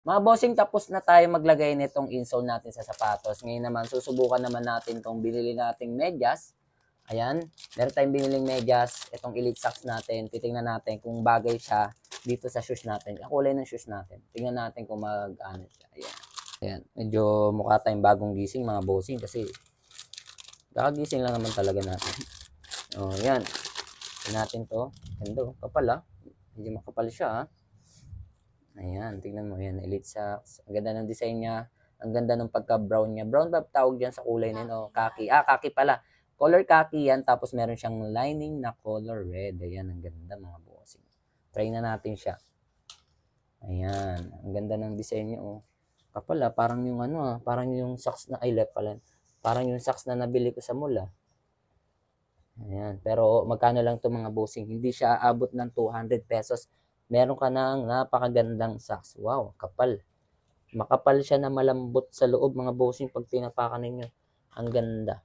Mga bossing, tapos na tayo maglagay nitong insole natin sa sapatos. Ngayon naman, susubukan naman natin itong binili nating medyas. Ayan, meron tayong biniling medyas, itong elite socks natin. Titingnan natin kung bagay siya dito sa shoes natin. Ang kulay ng shoes natin. Tingnan natin kung mag-ano siya. Ayan. Ayan, medyo mukha tayong bagong gising mga bossing kasi kakagising lang naman talaga natin. Oh, yan. Tingnan natin to. Ganda, oh. kapal ah. Medyo makapal siya ah. Ayan, tingnan mo yan. Elite socks. Ang ganda ng design niya. Ang ganda ng pagka-brown niya. Brown ba tawag yan sa kulay nito? Oh, khaki. Ah, khaki pala. Color khaki yan. Tapos meron siyang lining na color red. Ayan, ang ganda mga bossing. Try na natin siya. Ayan. Ang ganda ng design niya. Oh. Kapal ah. Parang yung ano ah. Parang yung socks na, ay left pala. Parang yung socks na nabili ko sa mall ah. Ayan. Pero magkano lang to mga bossing? Hindi siya aabot ng 200 pesos meron ka ng napakagandang socks. Wow, kapal. Makapal siya na malambot sa loob mga bossing pag tinapakan ninyo. Ang ganda.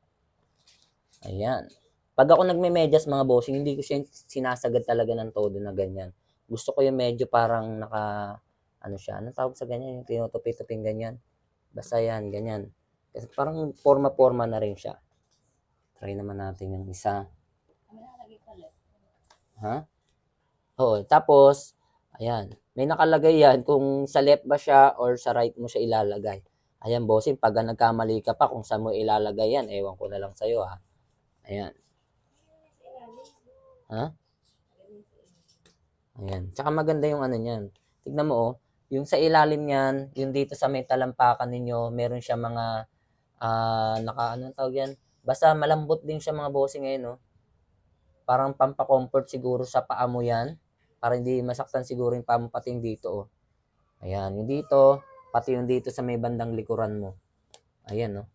Ayan. Pag ako nagme-medyas mga bossing, hindi ko siya sinasagad talaga ng todo na ganyan. Gusto ko yung medyo parang naka, ano siya, anong tawag sa ganyan? Yung tinutupi-tuping ganyan. Basta yan, ganyan. Kasi parang forma-forma na rin siya. Try naman natin yung isa. Ha? Oo, tapos, ayan, may nakalagay yan kung sa left ba siya or sa right mo siya ilalagay. Ayan, bossing, pag nagkamali ka pa kung saan mo ilalagay yan, ewan ko na lang sa'yo, ha. Ayan. Ha? Ayan. Tsaka maganda yung ano niyan. Tignan mo, oh. Yung sa ilalim niyan, yung dito sa may talampakan ninyo, meron siya mga, ah, naka, anong tawag yan? Basta malambot din siya mga bossing ngayon, oh. Parang pampacomfort siguro sa paa mo yan para hindi masaktan siguro yung pamupating dito. Oh. Ayan, yung dito, pati yung dito sa may bandang likuran mo. Ayan, no?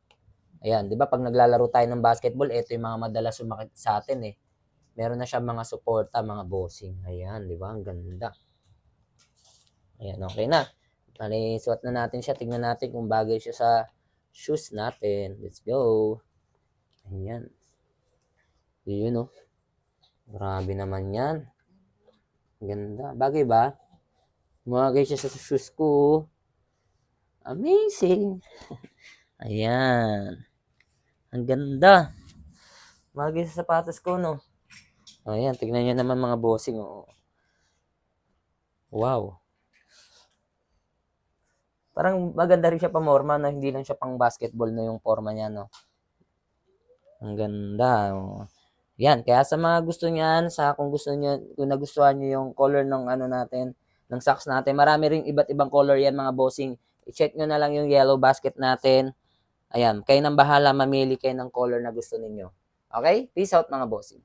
Ayan, di ba pag naglalaro tayo ng basketball, ito yung mga madalas sumakit sa atin eh. Meron na siya mga suporta, mga bossing. Ayan, di ba? Ang ganda. Ayan, okay na. Bali, suot na natin siya. Tingnan natin kung bagay siya sa shoes natin. Let's go. Ayan. Yun, no? Grabe naman yan. Ganda. Bagay ba? Umagay siya sa shoes ko. Amazing. Ayan. Ang ganda. Bagay sa sapatos ko, no? Ayan, tignan nyo naman mga bossing. Oh. Wow. Parang maganda rin siya pamorma na hindi lang siya pang basketball na yung forma niya, no? Ang ganda. Oh. Yan, kaya sa mga gusto niyan, sa kung gusto niyo, kung nagustuhan niyo yung color ng ano natin, ng socks natin, marami ring iba't ibang color yan mga bossing. I-check nyo na lang yung yellow basket natin. Ayan, kayo nang bahala, mamili kayo ng color na gusto ninyo. Okay? Peace out mga bossing.